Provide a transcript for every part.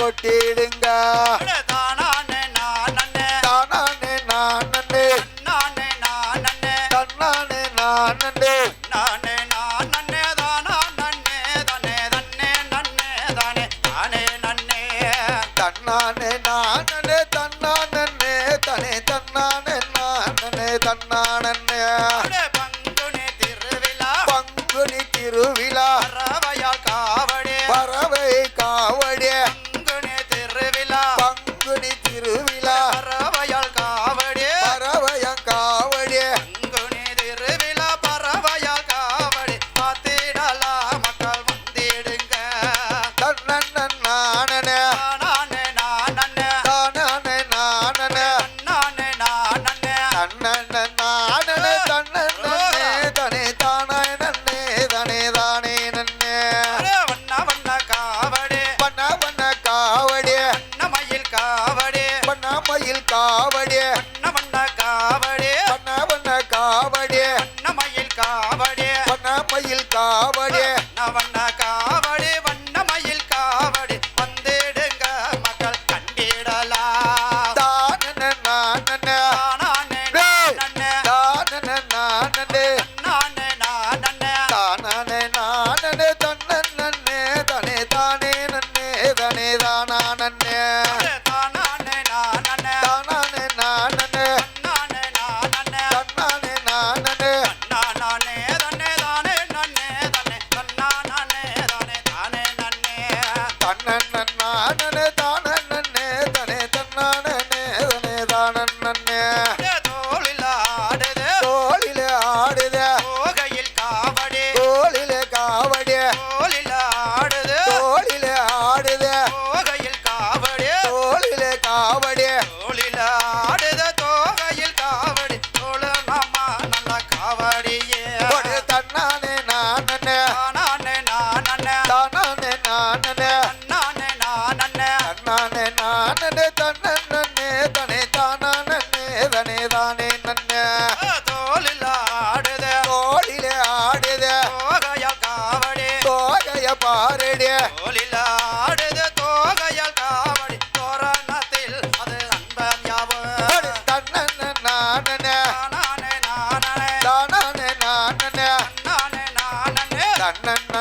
கொட்டிடுங்க. மயில் காவடியே. வண்ண வண்ண காவடியே. வண்ண வண்ண காவடியே. வண்ண மயில் காவடியே. வண்ண மயில் காவடியே. அண்ணன்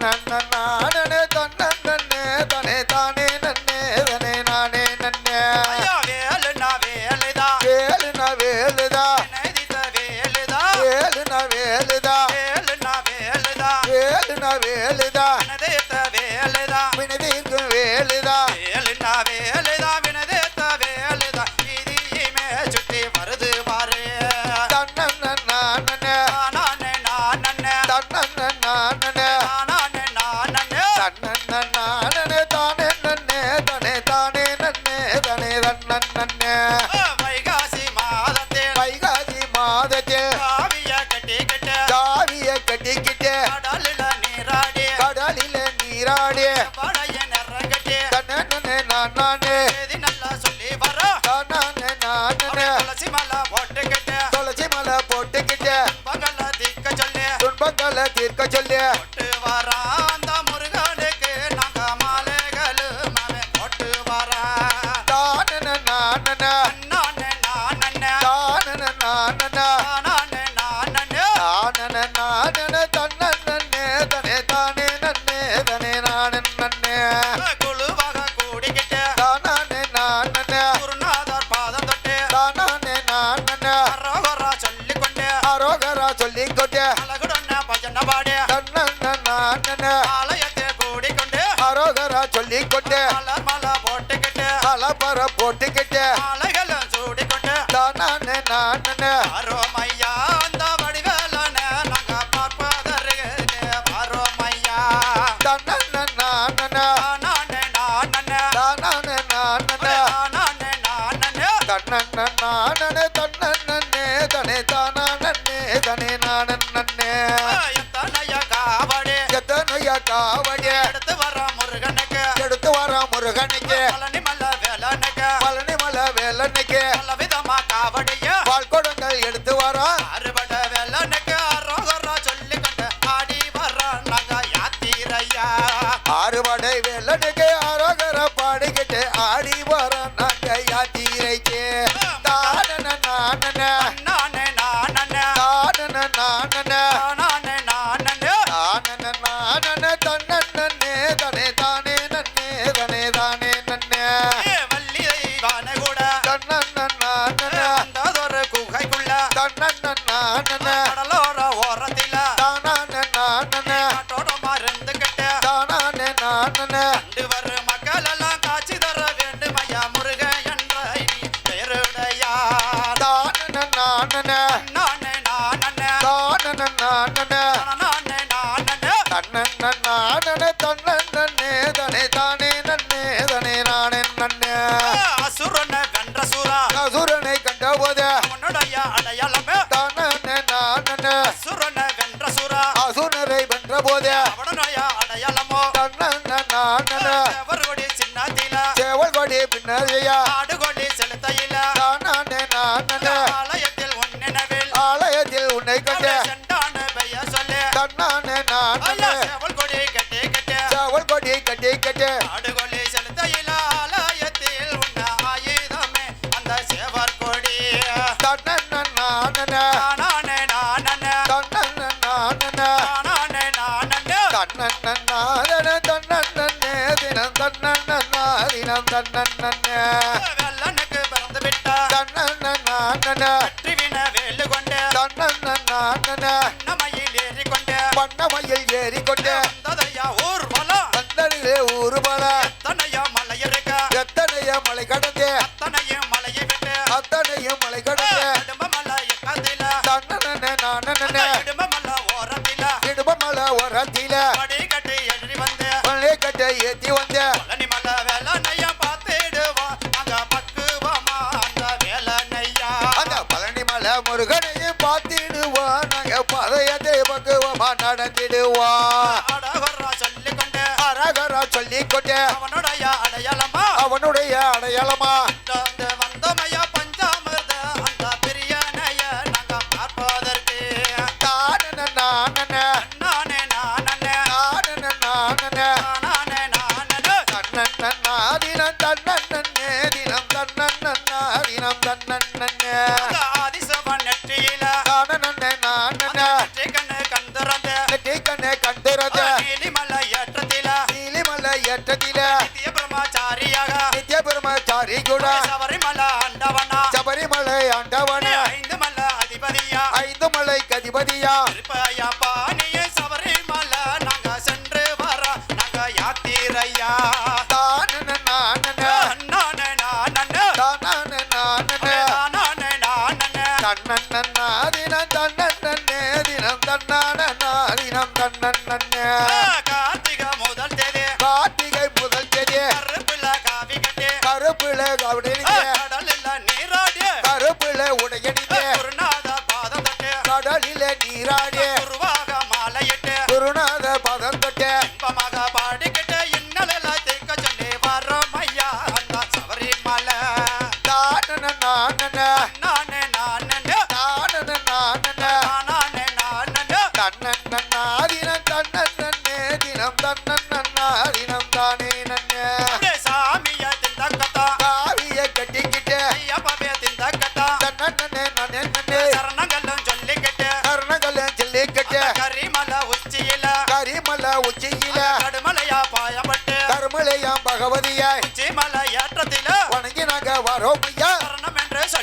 na na na பர போட்டுக்கிட்டு அலைகளும் சூடிக்கொண்டு. தானே நானே அரோமையா அந்த வடிவேலன நாங்க பார்ப்பதற்கு அரோமையா தானே நானே நானே நானே தானே நானே நானே நானே தன்னே நானே தன்னே. தனே தானே தனே நானே எடுத்து வர முருகனுக்கு. எடுத்து வர முருகனுக்கு. la negra. போது. செவல் கொடி பின்னாதையா. கல்லனுக்கு பறந்து விட்டா கற்றி வின வேலு கொண்டு நம்மையில் ஏறிக்கொண்டு. பண்ணமையில் ஏறிக்கொண்டு வந்ததையா ஊர் மலா வந்தனிலே ஊர் மலா எத்தனையா மலை இருக்க எத்தனைய மலை கடந்து. அத்தனையும் மலையை விட்டு அத்தனையும் மலை கடந்து. இடும்ப மலை எக்கத்தில தன்னன நானன இடும்ப மலை ஏத்தி வந்த. ஆயிடுவா அரகரா சொல்லி கொட்டே அவனுடைய அடையாளமா? அவனுடைய அடையாளமா? வந்தமையா பஞ்சாமிரத அந்த பிரியனைய நாங்க பார்ப்பதற்கு. நானன நானன நானே நானே நானன தன்னன் நாதினம் தன்னன் நேதினம் தன்னன் நாதினம் தன்னன் ஐயோடா சபரிமல ஆண்டவனா சபரிமலை ஆண்டவனா ஐந்து மல அதிபதியா ஐந்து மலைக்கு அதிபதியா திருப்பையா பாணிய சபரிமல நாங்க சென்று வர நாங்க யாத்திரையா தானன நானன நானன நானன தானன நானன தானன தன்னான நாதினம் தன்னன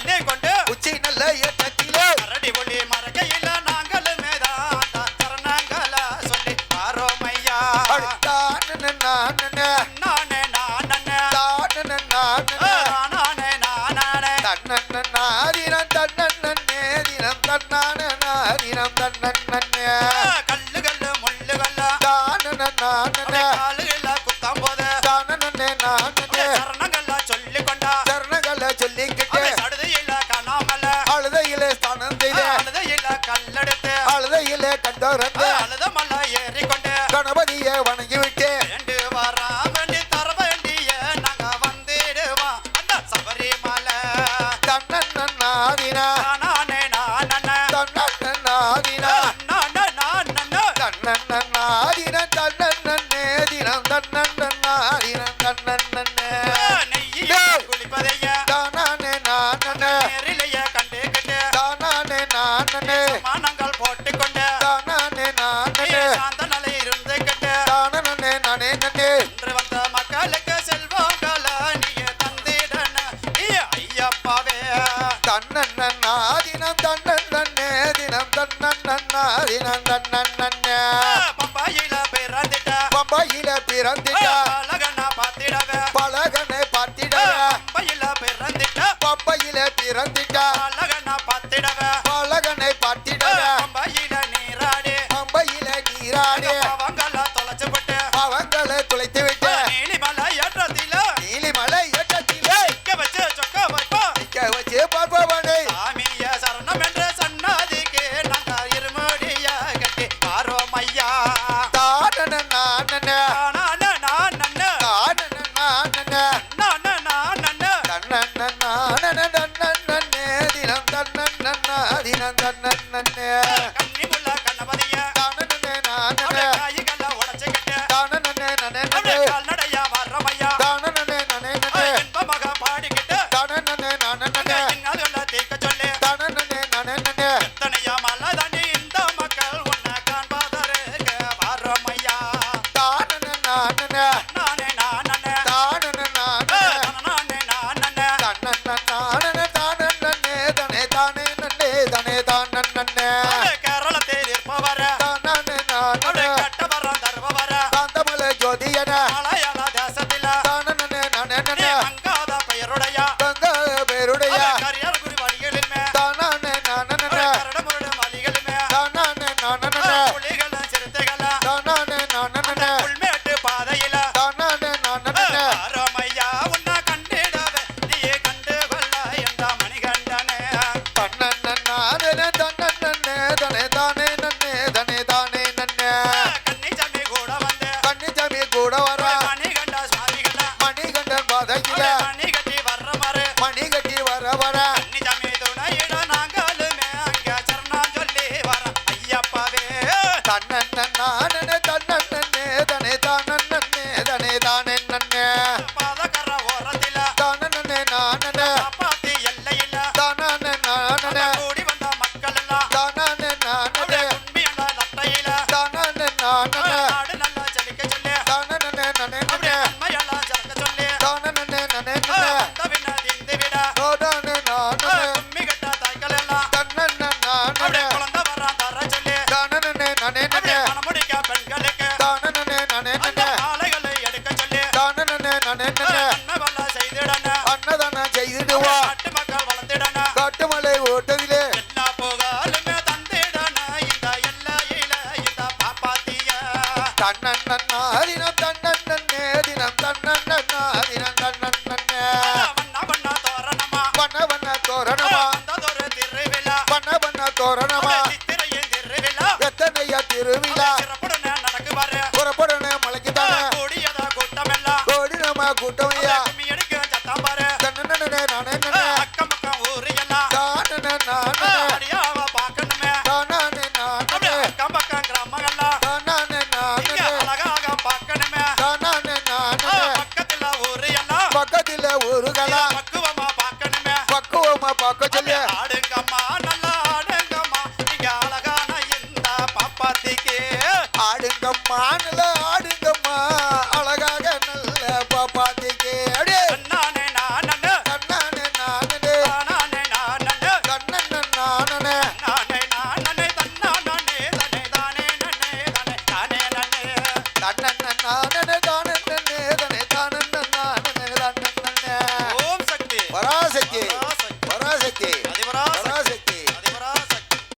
네, 관... திறந்த இருக்கிறானே போயிட்டான்